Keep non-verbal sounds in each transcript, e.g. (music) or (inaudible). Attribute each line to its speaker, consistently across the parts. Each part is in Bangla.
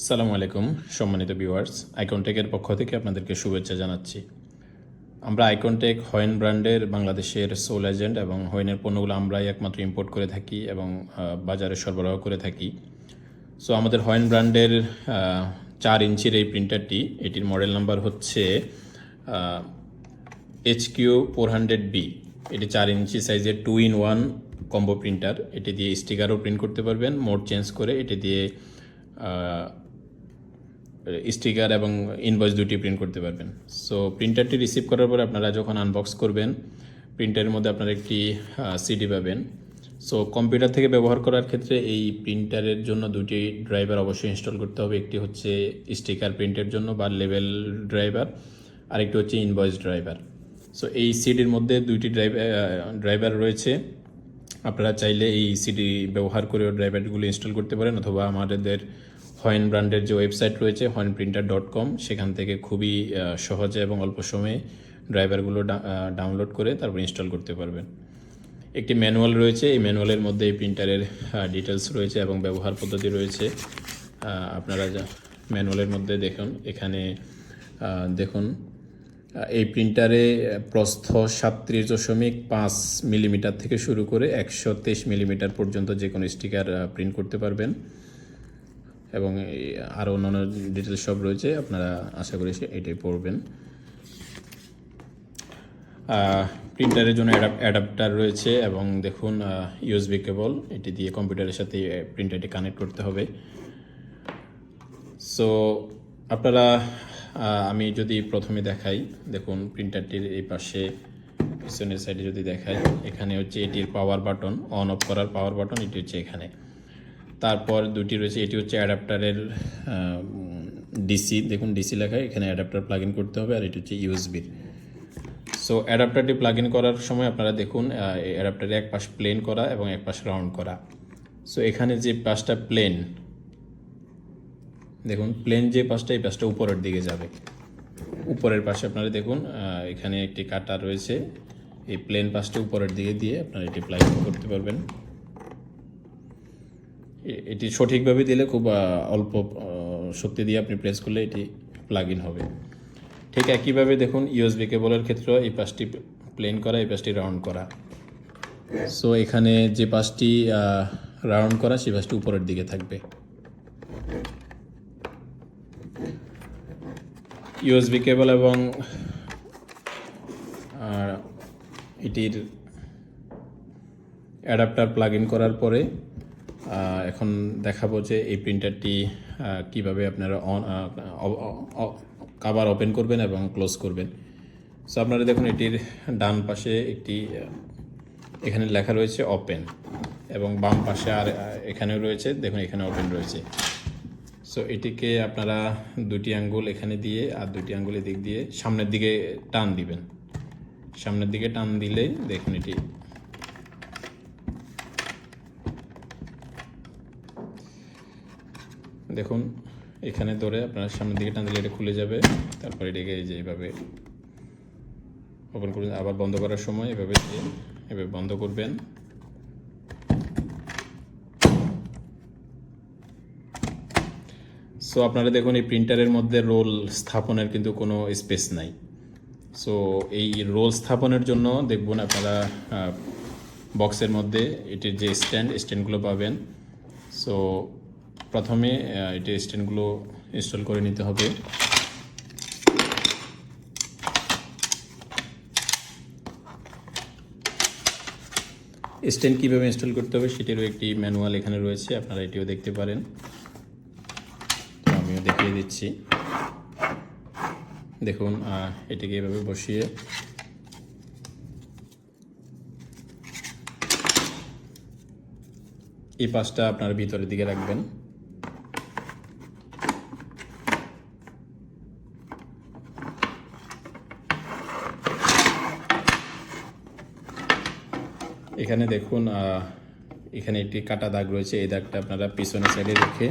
Speaker 1: সালামু আলাইকুম, সম্মানিত ভিউয়ার্স। আইকনটেকের পক্ষ থেকে আপনাদেরকে শুভেচ্ছা জানাচ্ছি। আমরা আইকনটেক হয়েন ব্র্যান্ডের বাংলাদেশের সোল এজেন্ট এবং হয়েনের পণ্যগুলো আমরাই একমাত্র ইম্পোর্ট করে থাকি এবং বাজারে সরবরাহ করে থাকি। সো আমাদের হয়েন ব্র্যান্ডের চার ইঞ্চির এই প্রিন্টারটি এটির মডেল নাম্বার হচ্ছে H Q four hundred B এটি চার ইঞ্চি সাইজের two in one combo printer এটি দিয়ে স্টিকারও প্রিন্ট করতে পারবেন, মোড চেঞ্জ করে এটি দিয়ে স্টিকার এবং ইনভয়েস দুটি প্রিন্ট করতে পারবেন। সো প্রিন্টারটি রিসিভ করার পরে আপনারা যখন আনবক্স করবেন প্রিন্টারের মধ্যে আপনারা একটি সিডি পাবেন। সো কম্পিউটার থেকে ব্যবহার করার ক্ষেত্রে এই প্রিন্টারের জন্য দুটি ড্রাইভার অবশ্যই ইনস্টল করতে হবে। একটি হচ্ছে স্টিকার প্রিন্টের জন্য বা লেভেল ড্রাইভার আরেকটি হচ্ছে ইনভয়েস ড্রাইভার সো এই সিডির মধ্যে দুইটি ড্রাইভার ড্রাইভার রয়েছে। আপনারা চাইলে এই সিডি ব্যবহার করেও ড্রাইভারগুলো ইনস্টল করতে পারেন অথবা আমাদের হয়েন ব্র্যান্ডের যে ওয়েবসাইট রয়েছে হয়েন প্রিন্টার ডট কম সেখান থেকে খুবই সহজে এবং অল্প সময়ে ড্রাইভারগুলো ডাউনলোড করে তারপর ইনস্টল করতে পারবেন। একটি ম্যানুয়াল রয়েছে, এই ম্যানুয়ালের মধ্যে এই প্রিন্টারের ডিটেলস রয়েছে এবং ব্যবহার পদ্ধতি রয়েছে। আপনারা যা ম্যানুয়ালের মধ্যে দেখুন, এখানে দেখুন এই প্রিন্টারে প্রস্থ সাতত্রিশ দশমিক পাঁচ মিলিমিটার থেকে শুরু করে একশো তেইশ মিলিমিটার পর্যন্ত যে কোনো স্টিকার প্রিন্ট করতে পারবেন। এবং আরও অন্যান্য ডিটেলস সব রয়েছে, আপনারা আশা করি এটাই পড়বেন। প্রিন্টারের জন্য অ্যাডাপ্টার রয়েছে এবং দেখুন ইউএসবি কেবল এটি দিয়ে কম্পিউটারের সাথে প্রিন্টারটি কানেক্ট করতে হবে। সো আপনারা আমি যদি প্রথমে দেখাই, দেখুন প্রিন্টারটির এই পাশে, পিছনের সাইডে যদি দেখাই, এখানে হচ্ছে এটির পাওয়ার বাটন অন অফ করার পাওয়ার বাটন এটি হচ্ছে এখানে। তারপর দুটি রয়েছে, এটি হচ্ছে অ্যাডাপ্টারের ডিসি। দেখুন, ডিসি লেখা এখানে অ্যাডাপ্টার প্লাগ ইন করতে হবে আর এটি হচ্ছে ইউএসবির সো অ্যাডাপ্টারটি প্লাগ ইন করার সময় আপনারা দেখুন অ্যাডাপ্টারে এক পাশ প্লেন করা এবং এক পাশ রাউন্ড করা। সো এখানে যে পাশটা প্লেন দেখুন প্লেন যে পাশটা, এই পাশটা উপরের দিকে যাবে। উপরের পাশে আপনারা দেখুন এখানে একটি কাটা রয়েছে। এই প্লেন পাশটা উপরের দিকে দিয়ে আপনারা এটি প্লাগ ইন করতে পারবেন। এটি সঠিকভাবে দিলে খুব অল্প শক্তি দিয়ে আপনি প্রেস করলে এটি প্লাগ ইন হবে। ঠিক একইভাবে দেখুন ইউএসবি কেবলের ক্ষেত্রেও এই পাশটি প্লেন করা, এই পাশটি রাউন্ড করা। সো এখানে যে পাশটি রাউন্ড করা, সেই পাশটি উপরের দিকে থাকবে। ইউএসবি কেবল এবং এটির অ্যাডাপ্টার প্লাগ ইন করার পরে এখন দেখাবো যে এই প্রিন্টারটি কীভাবে আপনারা অন কাবার ওপেন করবেন এবং ক্লোজ করবেন। সো আপনারা দেখুন, এটির ডান পাশে একটি এখানে লেখা রয়েছে ওপেন এবং বাম পাশে আর এখানেও রয়েছে, দেখুন, এখানে ওপেন রয়েছে। সো এটিকে আপনারা দুটি আঙ্গুল এখানে দিয়ে আর দুটি আঙ্গুল এদিক দিয়ে সামনের দিকে টান দিবেন। সামনের দিকে টান দিলে দেখুন, এটি দেখুন, এখানে ধরে আপনার সামনের দিকে টান দিলে এটা খুলে যাবে, তারপরে এটাকে এই যে এইভাবে ওপেন করে আবার বন্ধ করার সময় এভাবে এভাবে বন্ধ করবেন। সো আপনারা দেখুন, এই প্রিন্টারের মধ্যে রোল স্থাপনের কিন্তু কোনো স্পেস নাই। সো এই রোল স্থাপনের জন্য দেখবেন আপনারা বক্সের মধ্যে এটির যে স্ট্যান্ড স্ট্যান্ডগুলো পাবেন। সো প্রথমে এটির স্ট্যান্ডগুলো ইনস্টল করে নিতে হবে। স্ট্যান্ড কীভাবে ইনস্টল করতে হবে সেটিরও একটি ম্যানুয়াল এখানে রয়েছে, আপনারা এটিও দেখতে পারেন। তো আমিও দেখিয়ে দিচ্ছি। দেখুন এটিকে এভাবে বসিয়ে এই পাশটা আপনার ভিতরের দিকে রাখবেন। এখানে দেখুন এখানে একটি কাটা দাগ রয়েছে। এই দাগটা আপনারা পিছনের সাইডে রেখে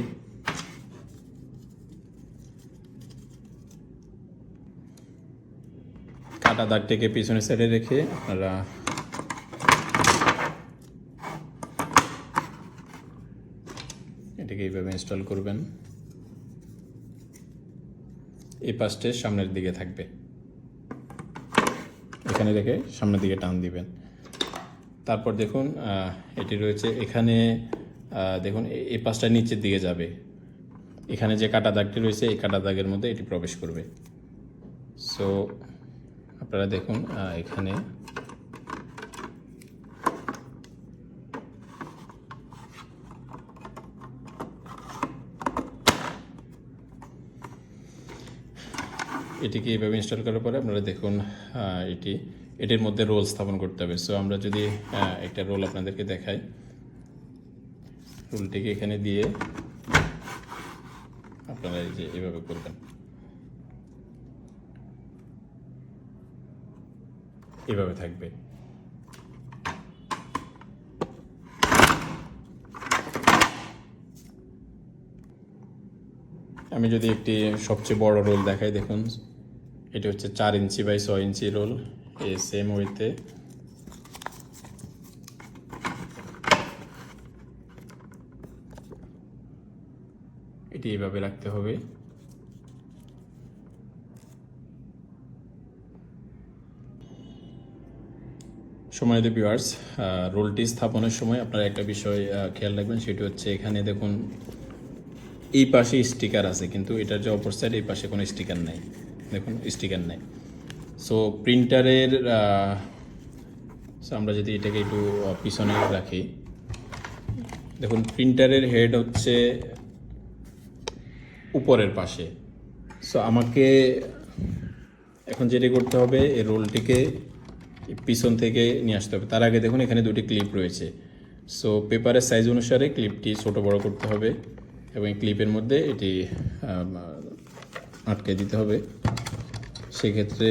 Speaker 1: কাটা দাগটাকে পিছনের সাইডে রেখে আপনারা এটাকে এইভাবে ইনস্টল করবেন। এই পাশটে সামনের দিকে থাকবে। এখানে রেখে সামনের দিকে টান দিবেন। তারপর দেখুন এটি রয়েছে, এখানে দেখুন এই পাশটা নিচের দিকে যাবে। এখানে যে কাটা দাগটি রয়েছে, এই কাটা দাগের মধ্যে এটি প্রবেশ করবে। সো আপনারা দেখুন এখানে এটিকে এইভাবে ইনস্টল করার পরে আপনারা দেখুন এটি, এটির মধ্যে রোল স্থাপন করতে হবে। সো আমরা যদি একটা রোল আপনাদেরকে দেখাই। রোলটিকে এখানে দিয়ে আপনারা এই যে এভাবে করবেন। এভাবে থাকবে। আমি যদি একটি সবচেয়ে বড় রোল দেখাই, দেখুন। এটি হচ্ছে চার ইঞ্চি বাই ছয় ইঞ্চি রোল এই সেম ওয়েতে এটি এইভাবে রাখতে হবে। সময়ত ভিউয়ার্স রোলটি স্থাপনের সময় আপনারা একটা বিষয় খেয়াল রাখবেন, সেটি হচ্ছে এখানে দেখুন, এই পাশে স্টিকার আছে, কিন্তু এটার যে অপর সাইড এই পাশে কোনো স্টিকার নাই। দেখুন স্টিকার নাই। সো প্রিন্টারের আমরা যদি এটাকে একটু পিছনে রাখি। দেখুন প্রিন্টারের হেড হচ্ছে উপরের পাশে। সো আমাকে এখন যেটি করতে হবে, এই রোলটিকে পিছন থেকে নিয়ে আসতে হবে। তার আগে দেখুন, এখানে দুটি ক্লিপ রয়েছে। সো পেপারের সাইজ অনুসারে ক্লিপটি ছোট বড় করতে হবে এবং ক্লিপের মধ্যে এটি আটকে দিতে হবে। সেক্ষেত্রে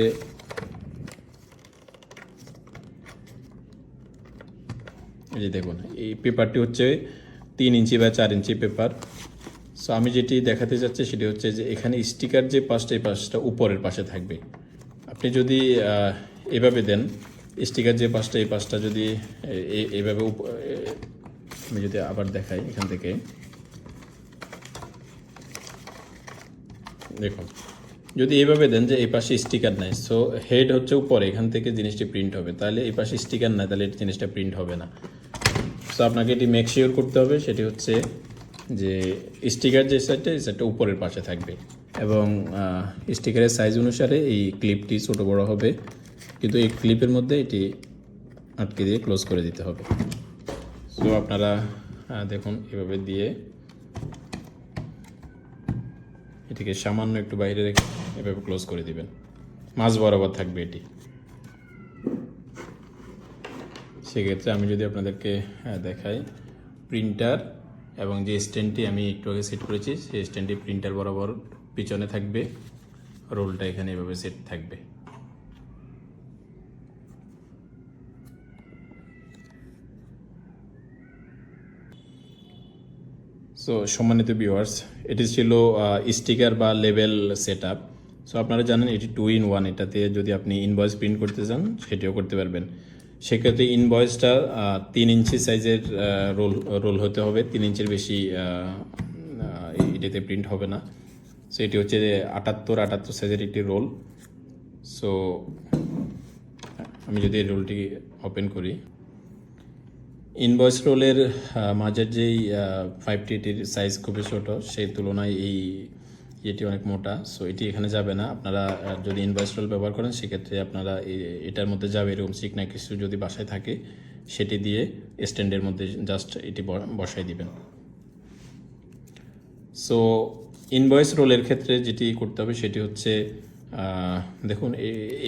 Speaker 1: এই যে দেখুন, এই পেপারটি হচ্ছে তিন ইঞ্চি বা চার ইঞ্চি পেপার। সো আমি যেটি দেখাতে চাচ্ছি সেটি হচ্ছে যে এখানে স্টিকার যে পাশটা, এই পাশটা উপরের পাশে থাকবে। আপনি যদি এভাবে দেন, স্টিকার যে পাশটা, এই পাশটা যদি এভাবে আমি যদি আবার দেখাই এখান থেকে। দেখুন, যদি এইভাবে দেন যে এই পাশে স্টিকার নাই সো হেড হচ্ছে উপরে, এখান থেকে জিনিসটি প্রিন্ট হবে, তাহলে এই পাশে স্টিকার নাই, তাহলে জিনিসটা প্রিন্ট হবে না। সো আপনাকে এটি মেক শিওর করতে হবে, সেটি হচ্ছে যে স্টিকার যে সাইডটা এই সাইডটা উপরের পাশে থাকবে। এবং স্টিকারের সাইজ অনুসারে এই ক্লিপটি ছোটো বড় হবে, কিন্তু এই ক্লিপের মধ্যে এটি আটকে দিয়ে ক্লোজ করে দিতে হবে। সো আপনারা দেখুন, এভাবে দিয়ে এটিকে সামান্য একটু বাইরে রেখে এভাবে ক্লোজ করে দিবেন। মাছ বরাবর থাকবে এটি। সেক্ষেত্রে আমি যদি আপনাদেরকে দেখাই প্রিন্টার এবং যে স্ট্যান্ডটি আমি একটু আগে সেট করেছি, সেই স্ট্যান্ডটি প্রিন্টার বরাবর পিছনে থাকবে। রোলটা এখানে এভাবে সেট থাকবে। সো সম্মানিত ভিউয়ার্স এটি ছিল স্টিকার বা লেভেল সেট আপ সো আপনারা জানেন এটি টু ইন ওয়ান এটাতে যদি আপনি ইনভয়েস প্রিন্ট করতে চান, সেটিও করতে পারবেন। সেক্ষেত্রে ইনভয়েসটা তিন ইঞ্চি সাইজের রোল রোল হতে হবে। তিন ইঞ্চির বেশি এটাতে প্রিন্ট হবে না। সো এটি হচ্ছে আটাত্তর আটাত্তর সাইজের একটি রোল সো আমি যদি এই রোলটি ওপেন করি। ইনভয়েস রোলের মাঝের যেই ফাইভ টিটির সাইজ খুবই ছোট, সেই তুলনায় এই এটি অনেক মোটা সো এটি এখানে যাবে না। আপনারা যদি ইনভয়েস রোল ব্যবহার করেন, সেক্ষেত্রে আপনারা এটার মধ্যে যাবে এরকম চিকনা কিছু যদি বাসায় থাকে, সেটি দিয়ে স্ট্যান্ডের মধ্যে জাস্ট এটি বসাই দিবেন। সো ইনভয়েস রোলের ক্ষেত্রে যেটি করতে হবে, সেটি হচ্ছে দেখুন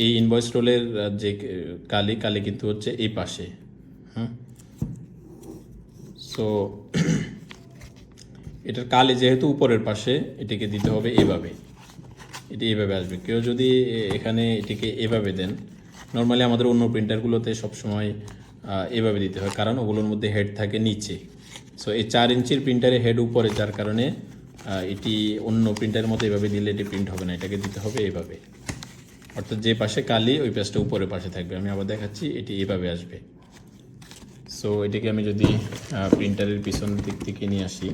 Speaker 1: এই ইনভয়েস রোলের যে কালি কালি কিন্তু হচ্ছে এই পাশে হ্যাঁ সো (clears throat) এটার কালি যেহেতু উপরের পাশে, এটিকে দিতে হবে এভাবে। এটি এভাবে আসবে। কেউ যদি এখানে এটিকে এভাবে দেন নর্মালি আমাদের অন্য প্রিন্টারগুলোতে সবসময় এভাবে দিতে হয়, কারণ ওগুলোর মধ্যে হেড থাকে নিচে। সো এই চার ইঞ্চির প্রিন্টারে হেড উপরে, যার কারণে এটি অন্য প্রিন্টারের মতো এভাবে দিলে এটি প্রিন্ট হবে না, এটাকে দিতে হবে এভাবে। অর্থাৎ যে পাশে কালি, ওই পাশটা উপরের পাশে থাকবে। আমি আবার দেখাচ্ছি, এটি এভাবে আসবে। সো এটাকে আমি যদি প্রিন্টারের পিছন দিক থেকে নিয়ে আসি।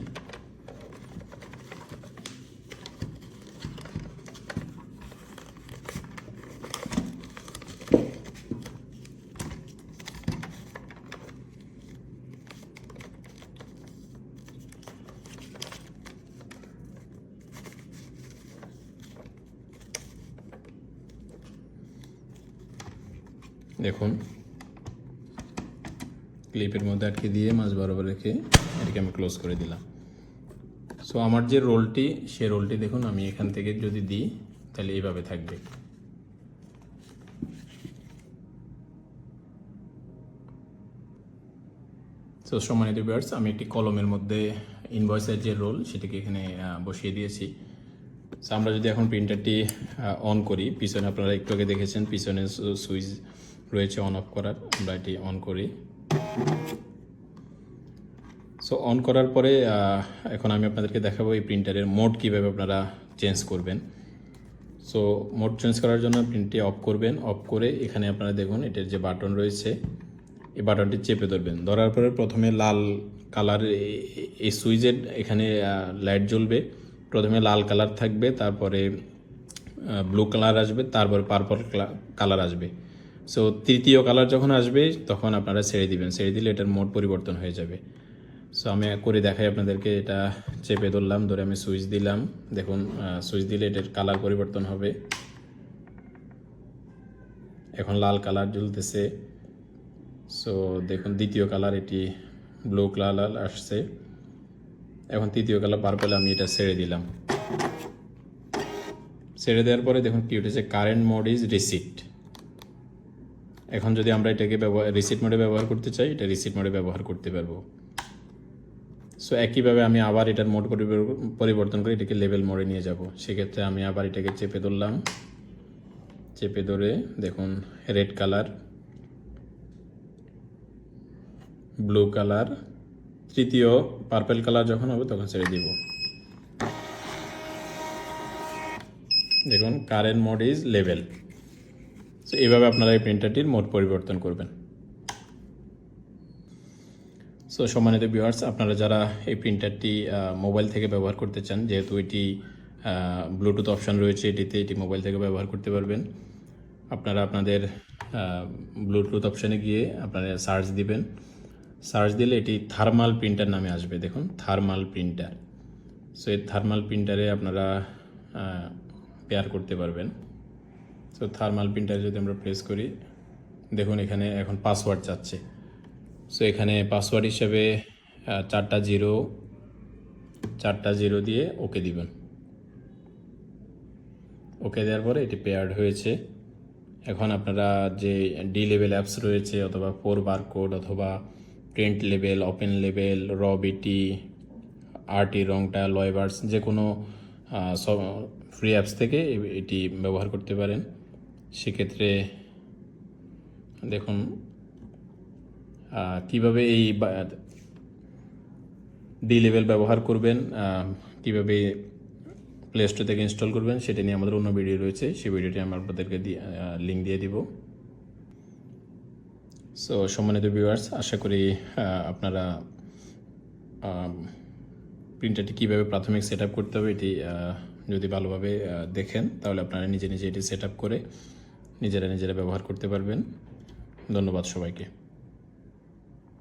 Speaker 1: দেখুন। ক্লিপের মধ্যে আটকে দিয়ে মাছ বরাবর রেখে এটাকে আমি ক্লোজ করে দিলাম। সো আমার যে রোলটি সে রোলটি দেখুন, আমি এখান থেকে যদি দিই, তাহলে এইভাবে থাকবে। সো সম্মানিত ভিউয়ার্স আমি একটি কলমের মধ্যে ইনভয়েসের যে রোল সেটাকে এখানে বসিয়ে দিয়েছি। সো আমরা যদি এখন প্রিন্টারটি অন করি, পিছনে আপনারা একটু আগে দেখেছেন, পিছনে সুইচ রয়েছে অন অফ করার। আমরা এটি অন করি। সো অন করার পরে এখন আমি আপনাদেরকে দেখাবো এই প্রিন্টারের মোড কীভাবে আপনারা চেঞ্জ করবেন। সো মোড চেঞ্জ করার জন্য প্রিন্টটি অফ করবেন। অফ করে এখানে আপনারা দেখুন, এটার যে বাটন রয়েছে, এই বাটনটি চেপে ধরবেন। ধরার পরে প্রথমে লাল কালার এই সুইচের এখানে লাইট জ্বলবে। প্রথমে লাল কালার থাকবে, তারপরে ব্লু কালার আসবে, তারপরে পার্পল কালার আসবে। সো তৃতীয় কালার যখন আসবে, তখন আপনারা ছেড়ে দিবেন। ছেড়ে দিলে এটার মোড পরিবর্তন হয়ে যাবে। সো আমি করে দেখাই আপনাদেরকে। এটা চেপে ধরলাম, ধরে আমি সুইচ দিলাম। দেখুন সুইচ দিলে এটার কালার পরিবর্তন হবে। এখন লাল কালার জ্বলতেছে। সো দেখুন, দ্বিতীয় কালার এটি ব্লু কালার আসছে। এখন তৃতীয় কালার পার্পল আমি এটা ছেড়ে দিলাম। ছেড়ে দেওয়ার পরে দেখুন কি উঠেছে। কারেন্ট মোড ইজ রিসিট এখন যদি আমরা এটাকে ব্যবহার রিসিট মোডে ব্যবহার করতে চাই, এটা রিসিট মোডে ব্যবহার করতে পারব। সো একইভাবে আমি আবার এটার মোড পরিবর্তন করে এটাকে লেভেল মোডে নিয়ে যাব। সেক্ষেত্রে আমি আবার এটাকে চেপে ধরলাম। চেপে ধরে দেখুন রেড কালার ব্লু কালার তৃতীয় পার্পেল কালার যখন হবে তখন ছেড়ে দিব। দেখুন কারেন্ট মোড ইজ লেভেল সো এইভাবে আপনারা এই প্রিন্টারটির মোড পরিবর্তন করবেন। সো সম্মানিত ভিউয়ার্স আপনারা যারা এই প্রিন্টারটি মোবাইল থেকে ব্যবহার করতে চান, যেহেতু এটি ব্লুটুথ অপশান রয়েছে, এটিতে এটি মোবাইল থেকে ব্যবহার করতে পারবেন। আপনারা আপনাদের ব্লুটুথ অপশানে গিয়ে আপনারা সার্চ দিবেন। সার্চ দিলে এটি থার্মাল প্রিন্টার নামে আসবে, দেখুন থার্মাল প্রিন্টার সো এই থার্মাল প্রিন্টারে আপনারা পেয়ার করতে পারবেন। সো থার্মাল প্রিন্টার যদি আমরা প্রেস করি, দেখুন এখানে এখন পাসওয়ার্ড চাচ্ছে সো এখানে পাসওয়ার্ড হিসেবে চারটা জিরো চারটা জিরো দিয়ে ওকে দিবেন। ওকে দেওয়ার পরে এটি পেয়ার্ড হয়েছে। এখন আপনারা যে ডি লেভেল অ্যাপস রয়েছে, অথবা ফোর বারকোড অথবা প্রিন্ট লেভেল ওপেন লেভেল র বিটি আরটি রংটা লয়বার্স যে কোনো ফ্রি অ্যাপস থেকে এটি ব্যবহার করতে পারেন। সেক্ষেত্রে দেখুন কীভাবে এই ডি লেভেল ব্যবহার করবেন কীভাবে প্লে স্টোর থেকে ইনস্টল করবেন, সেটা নিয়ে আমাদের অন্য ভিডিও রয়েছে। সেই ভিডিওটি আমি আপনাদেরকে লিঙ্ক দিয়ে দিব। সো সম্মানিত ভিউয়ার্স আশা করি আপনারা প্রিন্টারটি কীভাবে প্রাথমিক সেট করতে হবে এটি যদি ভালোভাবে দেখেন, তাহলে আপনারা নিজে নিজে এটি সেট করে নিজেরা নিজেরা ব্যবহার করতে পারবেন। ধন্যবাদ সবাইকে।